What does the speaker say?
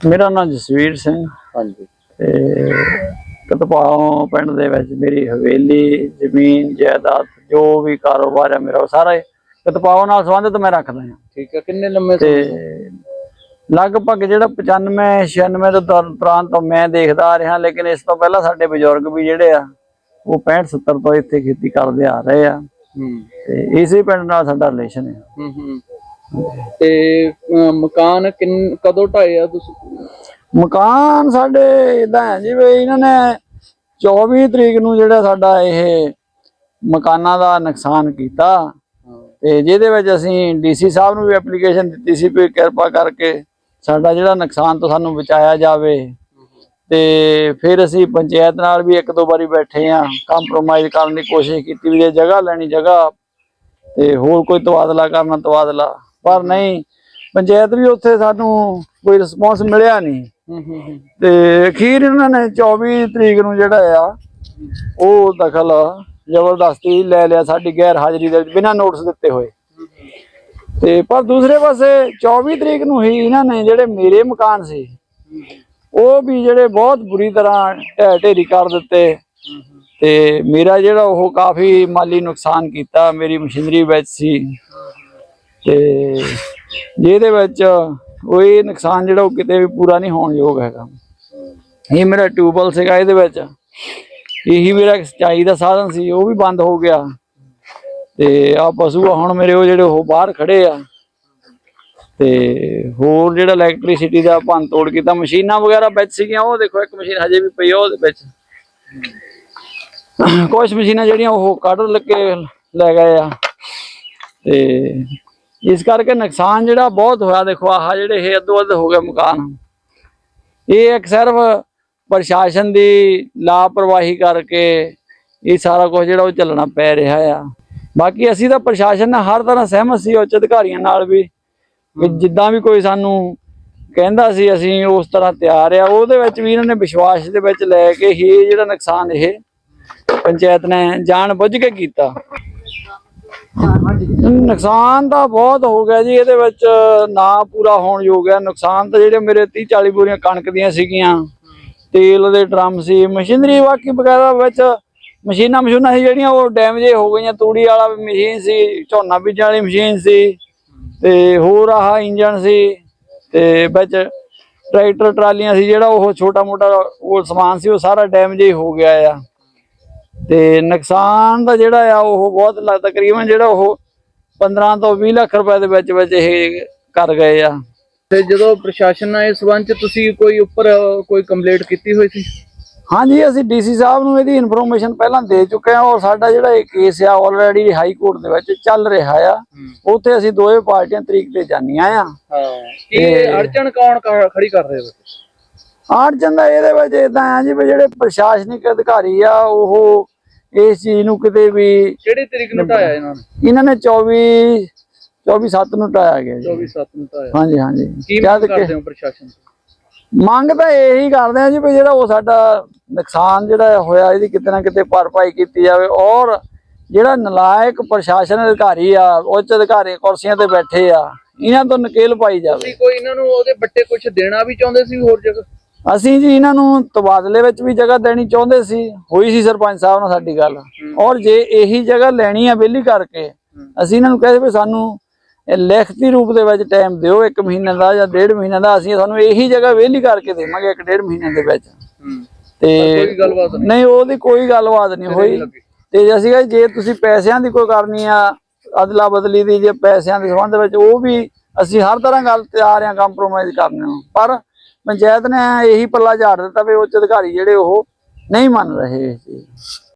ਮੇਰਾ ਨਾਮ ਜਸਵੀਰ ਸਿੰਘ। ਹਾਂਜੀ। ਤੇ ਕਤਪਾਲੋਂ ਪਿੰਡ ਦੇ ਵਿੱਚ ਮੇਰੀ ਹਵੇਲੀ ਜ਼ਮੀਨ ਜਾਇਦਾਦ ਜੋ ਵੀ ਕਾਰੋਬਾਰ ਹੈ ਮੇਰਾ ਉਹ ਸਾਰਾ ਹੀ ਕਤਪਾਲੋਂ ਨਾਲ ਸੰਬੰਧਿਤ ਮੈਂ ਰੱਖਦਾ ਹਾਂ। ਠੀਕ ਹੈ ਕਿੰਨੇ ਲੰਮੇ ਤੇ ਲਗਭਗ ਜਿਹੜਾ 95 96 ਦੇ ਦੌਰ- ਤੋਂ ਮੈਂ ਦੇਖਦਾ ਆ ਰਿਹਾ ਲੇਕਿਨ ਇਸ ਤੋਂ ਪਹਿਲਾਂ ਸਾਡੇ ਬਜ਼ੁਰਗ ਵੀ ਜਿਹੜੇ ਆ ਉਹ 65 70 ਤੋਂ ਇੱਥੇ ਖੇਤੀ ਕਰਦੇ ਆ ਰਹੇ ਆ। ਤੇ ਇਸੇ ਪਿੰਡ ਨਾਲ ਸਾਡਾ ਰਿਲੇਸ਼ਨ ਹੈ ਹੂੰ। ਹੂੰ ਤੇ ਮਕਾਨ ਕਿੰਨ ਕਦੋਂ ਢਾਏ ਆ ਤੁਸੀਂ? ਮਕਾਨ ਸਾਡੇ ਇਦਾਂ ਹੈ ਜੀ ਵੀ ਇਹਨਾਂ ਨੇ 24 ਤਰੀਕ ਨੂੰ ਜਿਹੜਾ ਸਾਡਾ ਇਹ ਮਕਾਨਾਂ ਦਾ ਨੁਕਸਾਨ ਕੀਤਾ ਤੇ ਜਿਹਦੇ ਵਿੱਚ ਅਸੀਂ ਡੀਸੀ ਸਾਹਿਬ ਨੂੰ ਵੀ ਐਪਲੀਕੇਸ਼ਨ ਦਿੱਤੀ ਸੀ ਵੀ ਕਿਰਪਾ ਕਰਕੇ ਸਾਡਾ ਜਿਹੜਾ ਨੁਕਸਾਨ ਤੋਂ ਸਾਨੂੰ ਬਚਾਇਆ ਜਾਵੇ ਤੇ ਫਿਰ ਅਸੀਂ ਪੰਚਾਇਤ ਨਾਲ ਵੀ ਇੱਕ ਦੋ ਵਾਰੀ ਬੈਠੇ ਆ ਕੰਪਰੋਮਾਈਜ਼ ਕਰਨ ਦੀ ਕੋਸ਼ਿਸ਼ ਕੀਤੀ ਵੀ ਜੇ ਜਗ੍ਹਾ ਲੈਣੀ ਜਗ੍ਹਾ ਤੇ ਹੋਰ ਕੋਈ ਤਬਾਦਲਾ ਕਰਨਾ ਤਬਾਦਲਾ, ਪਰ ਨਹੀਂ ਪੰਚਾਇਤ ਵੀ ਉੱਥੇ ਸਾਨੂੰ ਕੋਈ ਰਿਸਪੌਂਸ ਮਿਲਿਆ ਨਹੀਂ। ਤੇ ਅਖੀਰ ਇਹਨਾਂ ਨੇ 24 ਤਰੀਕ ਨੂੰ ਜਿਹੜਾ ਆ ਉਹ ਦਖਲ ਜ਼ਬਰਦਸਤੀ ਲੈ ਲਿਆ ਸਾਡੀ ਗੈਰ ਹਾਜ਼ਰੀ ਦੇ ਵਿੱਚ ਬਿਨਾਂ ਨੋਟਿਸ ਦਿੱਤੇ ਹੋਏ। ਤੇ ਪਰ ਦੂਸਰੇ ਪਾਸੇ 24 ਤਰੀਕ ਨੂੰ ਹੀ ਇਹਨਾਂ ਨੇ ਜਿਹੜੇ ਮੇਰੇ ਮਕਾਨ ਸੀ ਉਹ ਵੀ ਜਿਹੜੇ ਬਹੁਤ ਬੁਰੀ ਤਰ੍ਹਾਂ ਢਹਿ ਢੇਰੀ ਕਰ ਦਿੱਤੇ। ਤੇ ਮੇਰਾ ਜਿਹੜਾ ਉਹ ਕਾਫੀ ਮਾਲੀ ਨੁਕਸਾਨ ਕੀਤਾ ਮੇਰੀ ਮਸ਼ੀਨਰੀ ਵਿੱਚ ਸੀ। ਤੇ ਜਿਹਦੇ ਵਿੱਚ ਉਹ ਇਹ ਨੁਕਸਾਨ ਜਿਹੜਾ ਉਹ ਕਿਤੇ ਵੀ ਪੂਰਾ ਨਹੀਂ ਹੋਣ ਯੋਗ ਹੈਗਾ। ਇਹ ਮੇਰਾ ਟਿਊਬਲ ਸੀਗਾ ਇਹਦੇ ਵਿੱਚ। ਇਹੀ ਮੇਰਾ ਸਿੰਚਾਈ ਦਾ ਸਾਧਨ ਸੀ, ਉਹ ਵੀ ਬੰਦ ਹੋ ਗਿਆ। ਤੇ ਆ ਪਸ਼ੂ ਆ, ਹੁਣ ਮੇਰੇ ਉਹ ਜਿਹੜੇ ਉਹ ਬਾਹਰ ਖੜੇ ਆ। ਤੇ ਹੋਰ ਜਿਹੜਾ ਇਲੈਕਟ੍ਰਿਸਿਟੀ ਦਾ ਭੰਨ ਤੋੜ ਕੀਤਾ ਮਸ਼ੀਨਾਂ ਵਗੈਰਾ ਵਿੱਚ ਸੀਗੀਆਂ, ਉਹ ਦੇਖੋ ਇੱਕ ਮਸ਼ੀਨ ਹਜੇ ਵੀ ਪਈ ਆ ਉਹਦੇ ਵਿੱਚ। ਕੁਝ ਮਸ਼ੀਨਾਂ ਜਿਹੜੀਆਂ ਉਹ ਕੱਢ ਲੱਗੇ ਲੈ ਗਏ ਆ। ਤੇ ਇਸ ਕਰਕੇ ਨੁਕਸਾਨ ਜਿਹੜਾ ਬਹੁਤ ਹੋਇਆ ਦੇਖੋ ਆਹ ਜਿਹੜੇ ਇਹ ਅੱਧੋ ਅੱਧ ਹੋ ਗਏ ਮਕਾਨ। ਇਹ ਇੱਕ ਸਿਰਫ ਪ੍ਰਸ਼ਾਸਨ ਦੀ ਲਾਪਰਵਾਹੀ ਕਰਕੇ ਇਹ ਸਾਰਾ ਕੁਝ ਜਿਹੜਾ ਉਹ ਚੱਲਣਾ ਪੈ ਰਿਹਾ ਆ। ਬਾਕੀ ਅਸੀਂ ਤਾਂ ਪ੍ਰਸ਼ਾਸਨ ਨਾਲ ਹਰ ਤਰ੍ਹਾਂ ਸਹਿਮਤ ਸੀ ਉੱਚ ਅਧਿਕਾਰੀਆਂ ਨਾਲ ਵੀ ਵੀ ਜਿੱਦਾਂ ਵੀ ਕੋਈ ਸਾਨੂੰ ਕਹਿੰਦਾ ਸੀ ਅਸੀਂ ਉਸ ਤਰ੍ਹਾਂ ਤਿਆਰ ਆ। ਉਹਦੇ ਵਿੱਚ ਵੀ ਇਹਨਾਂ ਨੇ ਵਿਸ਼ਵਾਸ ਦੇ ਵਿੱਚ ਲੈ ਕੇ ਹੀ ਇਹ ਜਿਹੜਾ ਨੁਕਸਾਨ ਇਹ ਪੰਚਾਇਤ ਨੇ ਜਾਣ ਬੁੱਝ ਕੇ ਕੀਤਾ। ਨੁਕਸਾਨ ਤਾਂ ਬਹੁਤ ਹੋ ਗਿਆ ਜੀ, ਇਹਦੇ ਵਿੱਚ ਨਾ ਪੂਰਾ ਹੋਣ ਯੋਗ ਹੈ। ਨੁਕਸਾਨ ਤਾਂ ਜਿਹੜੇ ਮੇਰੇ 30 40 ਬੋਰੀਆਂ ਕਣਕ ਦੀਆਂ ਸੀਗੀਆਂ। ਤੇਲ ਦੇ ਡਰਮ ਸੀ, ਮਸ਼ੀਨਰੀ ਬਾਕੀ ਵਗੈਰਾ ਵਿੱਚ ਮਸ਼ੀਨਾਂ ਮਸ਼ੀਨਾਂ ਸੀ ਜਿਹੜੀਆਂ, ਉਹ ਡੈਮੇਜ ਹੋ ਗਈਆਂ। ਤੂੜੀ ਵਾਲਾ ਮਸ਼ੀਨ ਸੀ, ਝੋਨਾ ਬੀਜਣ ਵਾਲੀ ਮਸ਼ੀਨ ਸੀ ਤੇ ਹੋਰ ਆਹ ਇੰਜਨ ਸੀ ਤੇ ਵਿੱਚ ਟਰੈਕਟਰ, ਟਰਾਲੀਆਂ ਸੀ ਜਿਹੜਾ ਉਹ ਛੋਟਾ ਮੋਟਾ ਉਹ ਸਮਾਨ ਸੀ, ਉਹ ਸਾਰਾ ਡੈਮੇਜ ਹੋ ਗਿਆ ਆ। ਤੇ ਨੁਕਸਾਨ ਦਾ ਜਿਹੜਾ ਆ ਉਹ ਬਹੁਤ ਲੱਗ ਤਕਰੀਬਨ ਜਿਹੜਾ ਉਹ 15 ਤੋਂ 20 ਲੱਖ ਰੁਪਏ ਦੇ ਵਿੱਚ ਵਿੱਚ ਇਹ ਕਰ ਗਏ ਆ। ਤੇ ਜਦੋਂ ਪ੍ਰਸ਼ਾਸਨ ਨਾਲ ਇਸ ਸੰਬੰਧ ਚ ਤੁਸੀਂ ਕੋਈ ਉੱਪਰ ਕੋਈ ਕੰਪਲੇਂਟ ਕੀਤੀ ਹੋਈ ਸੀ? ਹਾਂਜੀ ਅਸੀਂ ਡੀਸੀ ਸਾਹਿਬ ਨੂੰ ਇਹਦੀ ਇਨਫੋਰਮੇਸ਼ਨ ਪਹਿਲਾਂ ਦੇ ਚੁੱਕੇ ਹਾਂ ਔਰ ਸਾਡਾ ਜਿਹੜਾ ਇਹ ਕੇਸ ਆ ਆਲਰੇਡੀ ਹਾਈ ਕੋਰਟ ਦੇ ਵਿੱਚ ਚੱਲ ਰਿਹਾ ਆ। ਉੱਥੇ ਅਸੀਂ ਦੋਵੇਂ ਪਾਰਟੀਆਂ ਤਰੀਕ ਤੇ ਜਾਣੀਆਂ ਆ। ਹਾਂ। ਇਹ ਅੜਚਣ ਕੌਣ ਖੜੀ ਕਰ ਰਹੇ ਹੋ ਅੜਚਨ ਦਾ ਇਹਦੇ ਵਿੱਚ ਇਦਾਂ ਆ ਜੀ ਵੀ ਜਿਹੜੇ ਪ੍ਰਸ਼ਾਸਨਿਕ ਅਧਿਕਾਰੀ ਆ ਉਹ ਇਸ ਚੀਜ਼ ਨੂੰ ਕਿਤੇ ਵੀ ਕਿਹੜੀ ਤਰੀਕ ਨੂੰ ਢਾਇਆ ਇਹਨਾਂ ਨੇ? ਇਹਨਾਂ ਨੇ 24 24 7 ਨੂੰ ਟਾਇਆ ਗਿਆ ਜੀ। 24 7 ਨੂੰ ਢਾਇਆ ਹਾਂਜੀ ਹਾਂਜੀ। ਕੀ ਮੰਗ ਕਰਦੇ ਹੋ ਪ੍ਰਸ਼ਾਸਨ ਮੰਗ ਤਾਂ ਇਹੀ ਕਰਦੇ ਆ ਜੀ ਵੀ ਜਿਹੜਾ ਉਹ ਸਾਡਾ ਨੁਕਸਾਨ ਜਿਹੜਾ ਹੋਇਆ ਇਹਦੀ ਕਿਤੇ ਨਾ ਕਿਤੇ ਭਰਪਾਈ ਕੀਤੀ ਜਾਵੇ ਔਰ ਜਿਹੜਾ ਨਲਾਇਕ ਪ੍ਰਸ਼ਾਸਨ ਅਧਿਕਾਰੀ ਆ ਉੱਚ ਅਧਿਕਾਰੀ ਕੁਰਸੀਆਂ ਤੇ ਬੈਠੇ ਆ ਇਹਨਾਂ ਤੋਂ ਨਕੇਲ ਪਾਈ ਜਾਵੇ। ਕੋਈ ਇਹਨਾਂ ਨੂੰ ਉਹਦੇ ਬੱਟੇ ਕੁਝ ਦੇਣਾ ਵੀ ਚਾਹੁੰਦੇ ਸੀ ਹੋਰ ਜਗ੍ਹਾ? ਅਸੀਂ ਜੀ ਇਹਨਾਂ ਨੂੰ ਤਬਾਦਲੇ ਵਿੱਚ ਵੀ ਜਗ੍ਹਾ ਦੇਣੀ ਚਾਹੁੰਦੇ ਸੀ ਹੋਈ ਸੀ ਸਰਪੰਚ ਸਾਹਿਬ ਨਾਲ ਸਾਡੀ ਗੱਲ। ਔਰ ਜੇ ਇਹੀ ਜਗ੍ਹਾ ਲੈਣੀ ਆ ਵਿਹਲੀ ਕਰਕੇ ਅਸੀਂ ਇਹਨਾਂ ਨੂੰ ਕਹਿੰਦੇ ਵੀ ਸਾਨੂੰ ਇਹ ਲਿਖਤੀ ਰੂਪ ਦੇ ਵਿੱਚ ਟਾਈਮ ਦਿਓ ਇੱਕ ਮਹੀਨੇ ਦਾ ਜਾਂ ਡੇਢ ਮਹੀਨੇ ਦਾ ਅਸੀਂ ਤੁਹਾਨੂੰ ਇਹੀ ਜਗ੍ਹਾ ਵਿਹਲੀ ਕਰਕੇ ਦੇਵਾਂਗੇ ਇੱਕ ਡੇਢ ਮਹੀਨੇ ਦੇ ਵਿੱਚ। ਤੇ ਕੋਈ ਗੱਲਬਾਤ ਨਹੀਂ। ਉਹਦੀ ਕੋਈ ਗੱਲਬਾਤ ਨਹੀਂ ਹੋਈ। ਤੇ ਅਸੀਂ ਕਿਹਾ ਜੇ ਤੁਸੀਂ ਪੈਸਿਆਂ ਦੀ ਕੋਈ ਕਰਨੀ ਆ ਅਦਲਾ ਬਦਲੀ ਦੀ ਜੇ ਪੈਸਿਆਂ ਦੇ ਸੰਬੰਧ ਵਿੱਚ ਉਹ ਵੀ ਅਸੀਂ ਹਰ ਤਰ੍ਹਾਂ ਗੱਲ ਤਿਆਰ ਆ ਕੰਪਰੋਮਾਈਜ਼ ਕਰਨ ਨੂੰ। ਪਰ ਪੰਚਾਇਤ ਨੇ ਇਹੀ ਪੱਲਾ ਝਾੜ ਦਿੱਤਾ ਵੀ ਉੱਚ ਅਧਿਕਾਰੀ ਜਿਹੜੇ ਉਹ ਨਹੀਂ ਮੰਨ ਰਹੇ ਇਹ